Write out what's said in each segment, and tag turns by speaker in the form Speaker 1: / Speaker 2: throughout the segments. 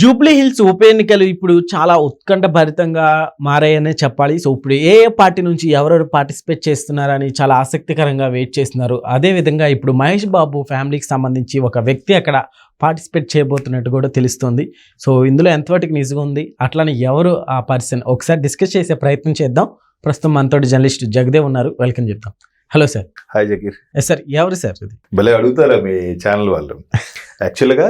Speaker 1: Jubilee hills ఉప ఎన్నికలు ఇప్పుడు చాలా ఉత్కంఠ భరితంగా మారాయనే చెప్పాలి. సో ఇప్పుడు ఏ ఏ పార్టీ నుంచి ఎవరెవరు పార్టిసిపేట్ చేస్తున్నారని చాలా ఆసక్తికరంగా వెయిట్ చేస్తున్నారు. అదే విధంగా ఇప్పుడు మహేష్ బాబు ఫ్యామిలీకి సంబంధించి ఒక వ్యక్తి అక్కడ పార్టిసిపేట్ చేయబోతున్నట్టు కూడా తెలుస్తుంది. సో ఇందులో ఎంతవరకు నిజంగా ఉంది? అట్లానే ఎవరు ఆ పర్సన్? ఒకసారి డిస్కస్ చేసే ప్రయత్నం చేద్దాం. ప్రస్తుతం మనతోటి జర్నలిస్ట్ జగదేవ్ ఉన్నారు. వెల్కమ్ చెప్తాం. Hello sir.
Speaker 2: Hi
Speaker 1: yes sir ఎవరు సార్ ఇది?
Speaker 2: భలే అడుగుతారా మీ ఛానల్ వాళ్ళు? యాక్చువల్గా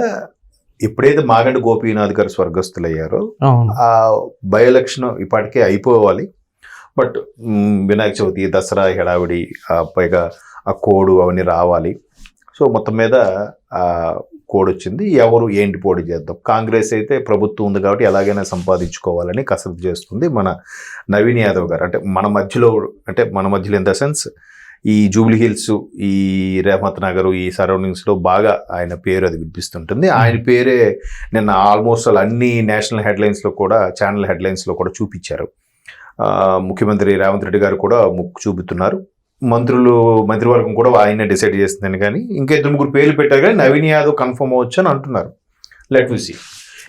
Speaker 2: ఎప్పుడైతే మాగండి గోపీనాథ్ గారు స్వర్గస్థులయ్యారో ఆ బై ఎలక్షన్ ఇప్పటికే అయిపోవాలి. బట్ వినాయక చవితి దసరా హడావిడి ఆ పైగా ఆ కోడు అవన్నీ రావాలి. సో మొత్తం మీద ఆ కోడ్ వచ్చింది ఎవరు ఏంటి పోటీ చేద్దాం? కాంగ్రెస్ అయితే ప్రభుత్వం ఉంది కాబట్టి ఎలాగైనా సంపాదించుకోవాలని కసరత్తు చేస్తుంది మన నవీన్ యాదవ్ గారు. అంటే మన మధ్యలో అంటే మన మధ్యలో ఇన్ ద సెన్స్ ఈ జూబ్లీ హిల్స్ ఈ రేహమత్ నగర్ ఈ సరౌండింగ్స్లో బాగా ఆయన పేరు అది వినిపిస్తుంటుంది. ఆయన పేరే నిన్న ఆల్మోస్ట్ అలా అన్ని నేషనల్ హెడ్లైన్స్లో కూడా ఛానల్ హెడ్లైన్స్లో కూడా చూపించారు. ముఖ్యమంత్రి రేవంత్ రెడ్డి గారు కూడా ముక్కు చూపుతున్నారు. మంత్రులు మంత్రివర్గం కూడా ఆయనే డిసైడ్ చేస్తుందని కానీ ఇంకా ముగ్గురు పేర్లు పెట్టారు కానీ నవీన్ యాదవ్ కన్ఫర్మ్ అవ్వచ్చు అని అంటున్నారు. Let we see.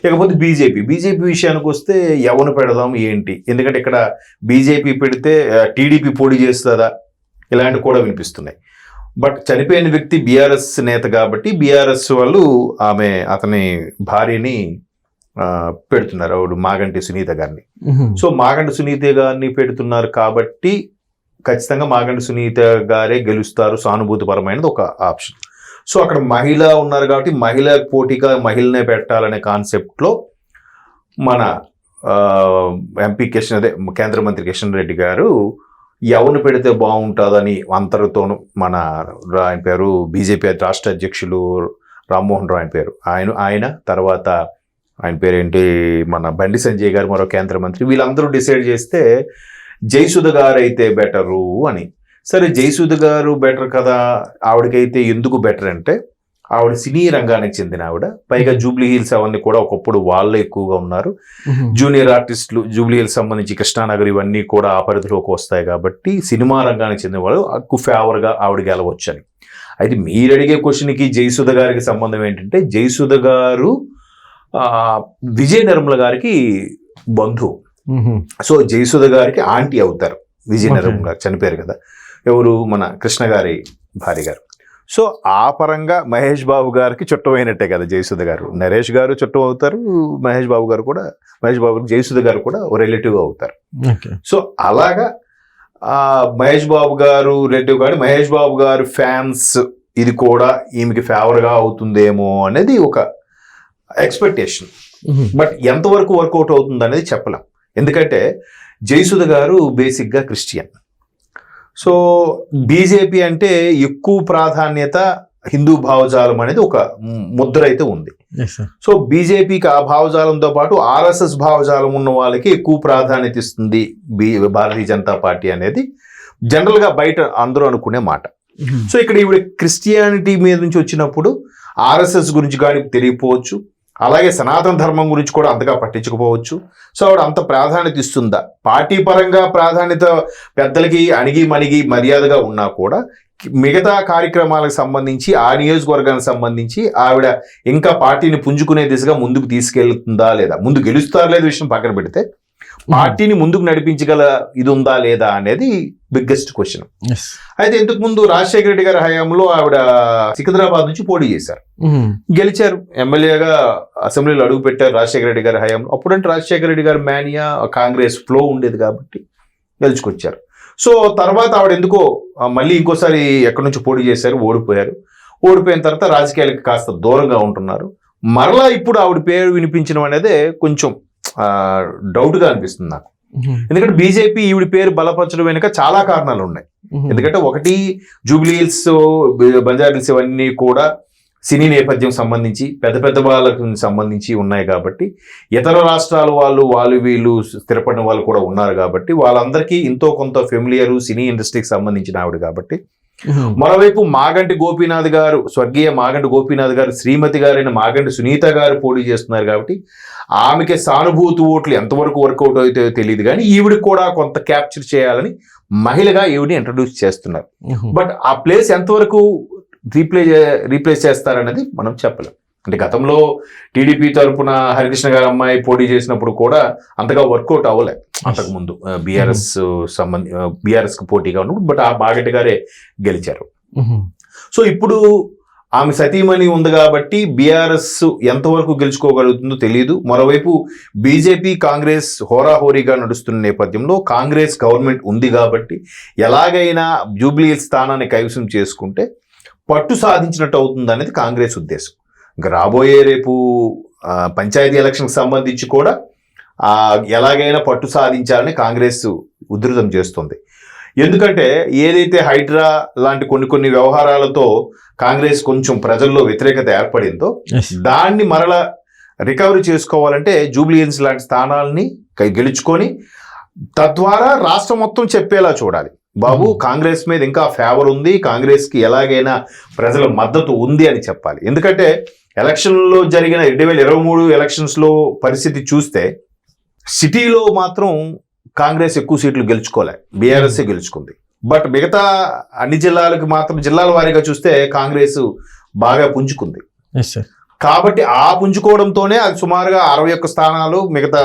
Speaker 2: ఇకపోతే బీజేపీ బీజేపీ విషయానికి వస్తే ఎవరు పెడదాం ఏంటి? ఎందుకంటే ఇక్కడ బీజేపీ పెడితే టీడీపీ పోటీ చేస్తుందా? ఇలాంటివి కూడా వినిపిస్తున్నాయి. బట్ చనిపోయిన వ్యక్తి బీఆర్ఎస్ నేత కాబట్టి బీఆర్ఎస్ వాళ్ళు ఆమె అతని భార్యని పెడుతున్నారు ఆవిడ మాగంటి సునీత గారిని. సో మాగంటి సునీత గారిని పెడుతున్నారు కాబట్టి ఖచ్చితంగా మాగంటి సునీత గారే గెలుస్తారు. సానుభూతిపరమైనది ఒక ఆప్షన్. సో అక్కడ మహిళ ఉన్నారు కాబట్టి మహిళ పోటీగా మహిళనే పెట్టాలనే కాన్సెప్ట్లో మన ఎంపీ కిషన్ అదే కేంద్ర మంత్రి కిషన్ రెడ్డి గారు ఎవరిని పెడితే బాగుంటుందని అంతటితోనూ మన ఆయన పేరు బీజేపీ రాష్ట్ర అధ్యక్షులు రామ్మోహన్ రావు ఆయన పేరు. ఆయన ఆయన తర్వాత ఆయన పేరేంటి? మన బండి సంజయ్ గారు మరో కేంద్ర మంత్రి. వీళ్ళందరూ డిసైడ్ చేస్తే జయసుధ గారు అయితే బెటరు అని. సరే జయసుధ గారు బెటర్ కదా? ఆవిడకైతే ఎందుకు బెటర్ అంటే ఆవిడ సినీ రంగానికి చెందిన ఆవిడ. పైగా జూబ్లీ హిల్స్ అవన్నీ కూడా ఒకప్పుడు వాళ్ళే ఎక్కువగా ఉన్నారు. జూనియర్ ఆర్టిస్టులు జూబ్లీ హిల్స్ సంబంధించి కృష్ణానగర్ ఇవన్నీ కూడా ఆ పరిధిలోకి వస్తాయి కాబట్టి సినిమా రంగానికి చెందిన వాళ్ళు ఎక్కువ ఫేవర్గా ఆవిడ గెలవచ్చు అని అయితే మీరు అడిగే క్వశ్చన్కి జయసుధ గారికి సంబంధం ఏంటంటే జయసుధ గారు ఆ, విజయ నిర్మల గారికి బంధువు. సో జయసుధ గారికి ఆంటీ అవుతారు. విజయ. నిర్మల గారు చనిపోయారు కదా. ఎవరు? మన కృష్ణ గారి భార్య గారు. సో ఆ పరంగా మహేష్ బాబు గారికి చుట్టమైనట్టే కదా జయసుధ గారు. నరేష్ గారు చుట్టం అవుతారు మహేష్ బాబు గారు కూడా మహేష్ బాబు జయసుధ గారు కూడా రిలేటివ్ అవుతారు. సో అలాగా ఆ, మహేష్ బాబు గారు రిలేటివ్ గారు మహేష్ బాబు గారు ఫ్యాన్స్ ఇది కూడా ఈమెకి ఫేవర్గా అవుతుందేమో అనేది ఒక ఎక్స్పెక్టేషన్ బట్ ఎంతవరకు వర్కౌట్ అవుతుంది అనేది చెప్పలేం. ఎందుకంటే జయసుధ గారు బేసిక్గా క్రిస్టియన్ సో బీజేపీ అంటే ఎక్కువ ప్రాధాన్యత హిందూ భావజాలం అనేది ఒక ముద్ర అయితే ఉంది. సో బీజేపీకి ఆ భావజాలంతో పాటు ఆర్ఎస్ఎస్ భావజాలం ఉన్న వాళ్ళకి ఎక్కువ ప్రాధాన్యత ఇస్తుంది బీ భారతీయ జనతా పార్టీ అనేది. జనరల్గా బయట అందరూ అనుకునే మాట. సో ఇక్కడ ఈవిడ క్రిస్టియానిటీ మీద నుంచి వచ్చినప్పుడు ఆర్ఎస్ఎస్ గురించి కానీ తెలియకపోవచ్చు. అలాగే సనాతన ధర్మం గురించి కూడా అంతగా పట్టించకపోవచ్చు. సో ఆవిడ అంత ప్రాధాన్యత ఇస్తుందా? పార్టీ పరంగా ప్రాధాన్యత పెద్దలకి అణిగి మణిగి మర్యాదగా ఉన్నా కూడా మిగతా కార్యక్రమాలకు సంబంధించి ఆ నియోజకవర్గానికి సంబంధించి ఆవిడ ఇంకా పార్టీని పుంజుకునే దిశగా ముందుకు తీసుకెళ్తుందా లేదా? ముందు గెలుస్తారా లేదా విషయం పక్కన పెడితే పార్టీని ముందుకు నడిపించగల ఇది ఉందా లేదా అనేది బిగ్గెస్ట్ క్వశ్చన్ అయితే ఇంతకు ముందు రాజశేఖర రెడ్డి గారి హయాంలో ఆవిడ సికింద్రాబాద్ నుంచి పోటీ చేశారు. గెలిచారు. ఎమ్మెల్యేగా అసెంబ్లీలో అడుగు పెట్టారు రాజశేఖర రెడ్డి గారి హయాంలో. అప్పుడంటే రాజశేఖర రెడ్డి గారి మేనియా కాంగ్రెస్ ఫ్లో ఉండేది కాబట్టి గెలుచుకొచ్చారు. సో తర్వాత ఆవిడ ఎందుకో మళ్ళీ ఇంకోసారి ఎక్కడి నుంచి పోటీ చేశారు ఓడిపోయారు. ఓడిపోయిన తర్వాత రాజకీయాలకి కాస్త దూరంగా ఉంటున్నారు. మరలా ఇప్పుడు ఆవిడ పేరు వినిపించడం అనేది కొంచెం డౌట్గా అనిపిస్తుంది నాకు. ఎందుకంటే బీజేపీ ఈవిడ పేరు బలపరచడం వెనుక చాలా కారణాలు ఉన్నాయి. ఎందుకంటే ఒకటి జూబ్లీ హిల్స్ బంజారా హిల్స్ ఇవన్నీ కూడా సినీ నేపథ్యం సంబంధించి పెద్ద పెద్ద వాళ్ళకు సంబంధించి ఉన్నాయి కాబట్టి ఇతర రాష్ట్రాల వాళ్ళు వాళ్ళు వీళ్ళు స్థిరపడిన వాళ్ళు కూడా ఉన్నారు కాబట్టి వాళ్ళందరికీ ఎంతో కొంత ఫెమిలియర్ సినీ ఇండస్ట్రీకి సంబంధించిన ఆవిడ కాబట్టి మరోవైపు మాగంటి గోపీనాథ్ గారు స్వర్గీయ మాగంటి గోపీనాథ్ గారు శ్రీమతి గారైన మాగంటి సునీత గారు పోటీ చేస్తున్నారు కాబట్టి ఆమెకి సానుభూతి ఓట్లు ఎంతవరకు వర్కౌట్ అవుతాయో తెలియదు కానీ ఈవిడికి కూడా కొంత క్యాప్చర్ చేయాలని మహిళగా ఈవిడిని ఇంట్రడ్యూస్ చేస్తున్నారు. బట్ ఆ ప్లేస్ ఎంతవరకు రీప్లే రీప్లేస్ చేస్తారనేది మనం చెప్పలేం. అంటే గతంలో టీడీపీ తరపున హరికృష్ణ గారి అమ్మాయి పోటీ చేసినప్పుడు కూడా అంతగా వర్కౌట్ అవ్వలే అంతకు ముందు బీఆర్ఎస్ సంబంధి బీఆర్ఎస్కు పోటీగా ఉన్నప్పుడు బట్ ఆ బాగెట్ గారే గెలిచారు. సో ఇప్పుడు ఆమె సతీమణి ఉంది కాబట్టి బీఆర్ఎస్ ఎంతవరకు గెలుచుకోగలుగుతుందో తెలియదు మరోవైపు బీజేపీ కాంగ్రెస్ హోరాహోరీగా నడుస్తున్న నేపథ్యంలో కాంగ్రెస్ గవర్నమెంట్ ఉంది కాబట్టి ఎలాగైనా జూబ్లీ స్థానాన్ని కైవసం చేసుకుంటే పట్టు సాధించినట్టు అవుతుంది అనేది కాంగ్రెస్ ఉద్దేశం. ఇంకా రాబోయే రేపు పంచాయతీ ఎలక్షన్కి సంబంధించి కూడా ఎలాగైనా పట్టు సాధించాలని కాంగ్రెస్ ఉధృతం చేస్తుంది ఎందుకంటే ఏదైతే హైడ్రా లాంటి కొన్ని కొన్ని వ్యవహారాలతో కాంగ్రెస్ కొంచెం ప్రజల్లో వ్యతిరేకత ఏర్పడిందో. దాన్ని మరల రికవరీ చేసుకోవాలంటే జూబ్లియన్స్ లాంటి స్థానాల్ని గెలుచుకొని తద్వారా రాష్ట్రం మొత్తం చెప్పేలా చూడాలి బాబు. కాంగ్రెస్ మీద ఇంకా ఫేవర్ ఉంది కాంగ్రెస్కి ఎలాగైనా ప్రజల మద్దతు ఉంది అని చెప్పాలి ఎందుకంటే ఎలక్షన్లో జరిగిన రెండు వేల ఇరవై మూడు ఎలక్షన్స్లో పరిస్థితి చూస్తే సిటీలో మాత్రం కాంగ్రెస్ ఎక్కువ సీట్లు గెలుచుకోలే బీఆర్ఎస్ గెలుచుకుంది బట్ మిగతా అన్ని జిల్లాలకు మాత్రం జిల్లాల వారీగా చూస్తే కాంగ్రెస్ బాగా పుంజుకుంది. కాబట్టి ఆ పుంజుకోవడంతోనే అది సుమారుగా అరవై ఒక్క స్థానాలు మిగతా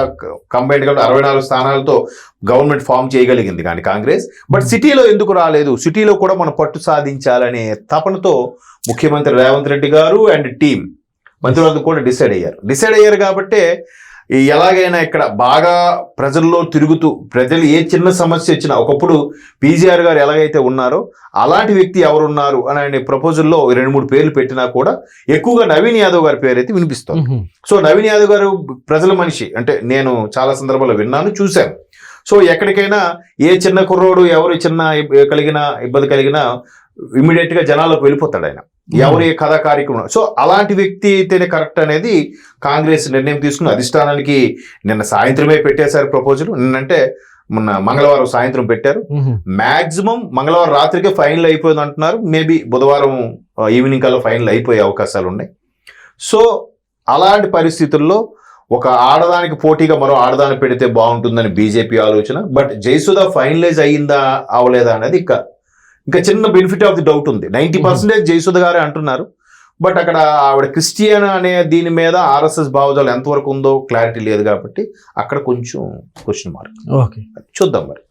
Speaker 2: కంబైన్డ్గా అరవై నాలుగు స్థానాలతో గవర్నమెంట్ ఫామ్ చేయగలిగింది కానీ కాంగ్రెస్. బట్ సిటీలో ఎందుకు రాలేదు? సిటీలో కూడా మనం పట్టు సాధించాలనే తపనతో ముఖ్యమంత్రి రేవంత్ రెడ్డి గారు అండ్ టీం మంత్రులందరూ కూడా డిసైడ్ అయ్యారు. డిసైడ్ అయ్యారు కాబట్టే ఎలాగైనా ఇక్కడ బాగా ప్రజల్లో తిరుగుతూ ప్రజలు ఏ చిన్న సమస్య వచ్చినా ఒకప్పుడు పీజీఆర్ గారు ఎలాగైతే ఉన్నారో అలాంటి వ్యక్తి ఎవరున్నారు అని ఆయన ప్రపోజల్లో రెండు మూడు పేర్లు పెట్టినా కూడా ఎక్కువగా నవీన్ యాదవ్ గారి పేరు అయితే వినిపిస్తుంది. సో నవీన్ యాదవ్ గారు ప్రజల మనిషి. అంటే నేను చాలా సందర్భాల్లో విన్నాను చూశాను. సో ఎక్కడికైనా ఏ చిన్న కుర్రోడు ఎవరు చిన్న కలిగిన ఇబ్బంది కలిగినా ఇమీడియట్గా జనాలకు వెళ్ళిపోతాడు ఆయన. ఎవరు ఏ కథా కార్యక్రమం సో అలాంటి వ్యక్తి అయితేనే కరెక్ట్ అనేది కాంగ్రెస్ నిర్ణయం తీసుకుని అధిష్టానానికి నిన్న సాయంత్రమే పెట్టేశారు ప్రపోజల్. నిన్నంటే మొన్న మంగళవారం సాయంత్రం పెట్టారు.
Speaker 1: మ్మ్.
Speaker 2: మాక్సిమం మంగళవారం రాత్రికే ఫైనల్ అయిపోయింది అంటున్నారు. మేబీ బుధవారం ఈవినింగ్ కల్లా ఫైనల్ అయిపోయే అవకాశాలు ఉన్నాయి. సో అలాంటి పరిస్థితుల్లో ఒక ఆడదానికి పోటీగా మరో ఆడదాన్ని పెడితే బాగుంటుందని బీజేపీ ఆలోచన. బట్ జయసుధ ఫైనలైజ్ అయ్యిందా అవలేదా అనేది ఇంకా ఇంకా చిన్న బెనిఫిట్ ఆఫ్ ది డౌట్ ఉంది. నైంటీ పర్సెంటేజ్ జయసుధ గారే అంటున్నారు. బట్ అక్కడ ఆవిడ క్రిస్టియన్ అనే దీని మీద ఆర్ఎస్ఎస్ భావజాలు ఎంతవరకు ఉందో క్లారిటీ లేదు కాబట్టి అక్కడ కొంచెం క్వశ్చన్ మార్క్
Speaker 1: ఓకే
Speaker 2: చూద్దాం మరి.